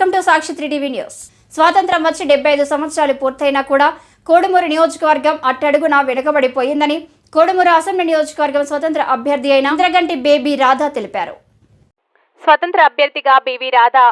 సాక్షి three TV news. స్వాతంత్రం వచ్చి డెబ్బై ఐదు సంవత్సరాలు పూర్తయినా కూడా కోడుమూరు నియోజకవర్గం అట్టడుగున వెనుకబడిపోయిందని కోడుమూరు అసెంబ్లీ నియోజకవర్గం స్వతంత్ర అభ్యర్థి అయిన ఇంద్రగంటి బేబీ రాధా తెలిపారు. స్వతంత్ర అభ్యర్థిగా బివి రాధా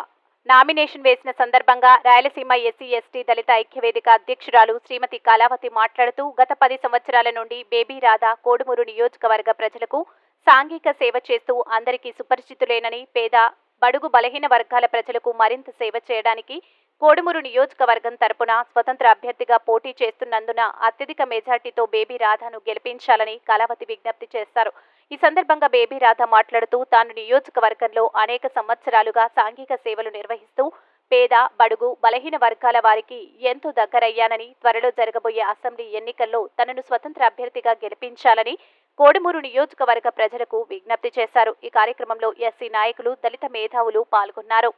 నామినేషన్ వేసిన సందర్భంగా రాయలసీమ ఎస్సీ ఎస్టీ దళిత ఐక్యవేదిక అధ్యక్షురాలు శ్రీమతి కళావతి మాట్లాడుతూ గత పది సంవత్సరాల నుండి బేబీ రాధా కోడుమూరు నియోజకవర్గ ప్రజలకు సాంఘిక సేవ చేస్తూ అందరికీ సుపరిచితులేనని పేద బడుగు బలహీన వర్గాల ప్రజలకు మరింత సేవ చేయడానికి కోడుమూరు నియోజకవర్గం తరపున స్వతంత్ర అభ్యర్థిగా పోటీ చేస్తున్నందున అత్యధిక మెజార్టీతో బేబీ రాధాను గెలిపించాలని కళావతి విజ్ఞప్తి చేశారు. ఈ సందర్భంగా బేబీ రాధ మాట్లాడుతూ తాను నియోజకవర్గంలో అనేక సంవత్సరాలుగా సాంఘిక సేవలు నిర్వహిస్తూ పేద బడుగు బలహీన వర్గాల వారికి ఎంతో దగ్గరయ్యానని త్వరలో జరగబోయే అసెంబ్లీ ఎన్నికల్లో తనను స్వతంత్ర అభ్యర్థిగా గెలిపించాలని కోడుమూరు నియోజకవర్గ ప్రజలకు విజ్ఞప్తి చేశారు. ఈ కార్యక్రమంలో ఎస్సీ నాయకులు దళిత మేధావులు పాల్గొన్నారు.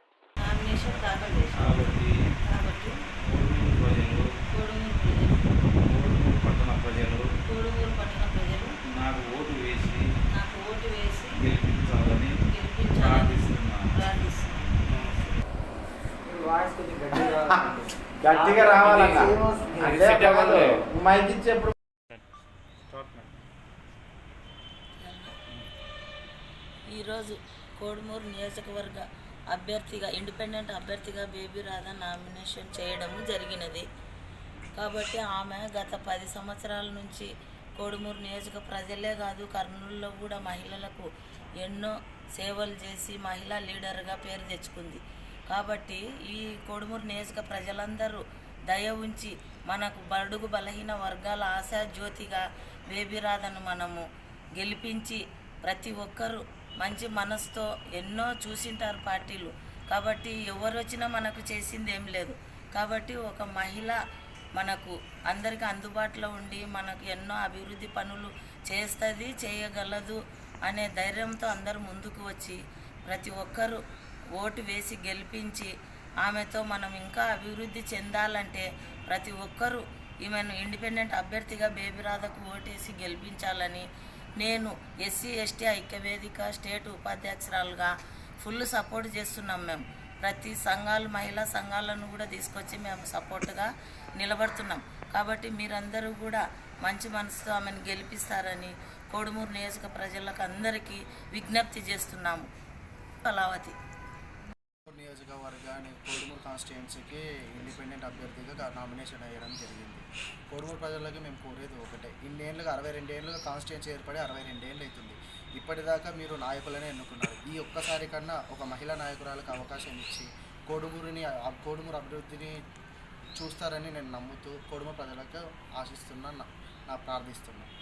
దాఖలు చేశాను కాబట్టి కోడుమూరు కోడుమూరు ప్రజలు పట్టణ ప్రజలు కోడుమూరు పట్టణ ప్రజలు నాకు ఓటు వేసి నాకు ఓటు వేసి గెలిపించాలని గెలిపించాలని ప్రార్థిస్తున్నాను ప్రార్థిస్తున్నాను గట్టిగా రావాలన్న అంటే సెట్ అవ్వాలి. మైక్ ఇచ్చేప్పుడు ఈరోజు కోడుమూరు నియోజకవర్గ అభ్యర్థిగా ఇండిపెండెంట్ అభ్యర్థిగా బేబీ రాధా నామినేషన్ చేయడం జరిగినది. కాబట్టి ఆమె గత పది సంవత్సరాల నుంచి కోడుమూరు నియోజక ప్రజలే కాదు కర్నూలులో కూడా మహిళలకు ఎన్నో సేవలు చేసి మహిళా లీడర్గా పేరు తెచ్చుకుంది. కాబట్టి ఈ కోడుమూరు నియోజక ప్రజలందరూ దయ ఉంచి మనకు బడుగు బలహీన వర్గాల ఆశా జ్యోతిగా బేబీరాధను మనము గెలిపించి ప్రతి ఒక్కరూ మంచి మనసుతో ఎన్నో చూసింటారు పార్టీలు. కాబట్టి ఎవరు వచ్చినా మనకు చేసింది ఏం లేదు. కాబట్టి ఒక మహిళ మనకు అందరికీ అందుబాటులో ఉండి మనకు ఎన్నో అభివృద్ధి పనులు చేస్తుంది చేయగలదు అనే ధైర్యంతో అందరూ ముందుకు వచ్చి ప్రతి ఒక్కరూ ఓటు వేసి గెలిపించి ఆమెతో మనం ఇంకా అభివృద్ధి చెందాలంటే ప్రతి ఒక్కరూ ఈమెను ఇండిపెండెంట్ అభ్యర్థిగా బేబీ రాధకు ఓటేసి గెలిపించాలని నేను ఎస్సీ ఎస్టీ ఐక్యవేదిక స్టేట్ ఉపాధ్యక్షురాలుగా ఫుల్ సపోర్ట్ చేస్తున్నాం మేము. ప్రతి సంఘాలు మహిళా సంఘాలను కూడా తీసుకొచ్చి మేము సపోర్ట్గా నిలబడుతున్నాం. కాబట్టి మీరందరూ కూడా మంచి మనసుతో ఆమెను గెలిపిస్తారని కోడుమూరు నియోజక ప్రజలకు అందరికీ విజ్ఞప్తి చేస్తున్నాము. కళావతి. నియోజకవర్గాన్ని కోడుమూరు కాన్స్టిట్యున్సీకి ఇండిపెండెంట్ అభ్యర్థిగా నామినేషన్ అయ్యడం జరిగింది. కోడుమూరు ప్రజలకి మేము కోరేది ఒకటే. ఇన్నేళ్ళుగా అరవై రెండేళ్ళుగా కాన్స్టిట్యున్సీ ఏర్పడి అరవై రెండేళ్ళు అవుతుంది. ఇప్పటిదాకా మీరు నాయకులనే ఎన్నుకున్నారు. ఈ ఒక్కసారి కన్నా ఒక మహిళా నాయకురాలకు అవకాశం ఇచ్చి కోడుమూరిని ఆ కోడుమూరు అభివృద్ధిని చూస్తారని నేను నమ్ముతూ కోడుమూరు ప్రజలకు ఆశిస్తున్నా నా ప్రార్థిస్తున్నాను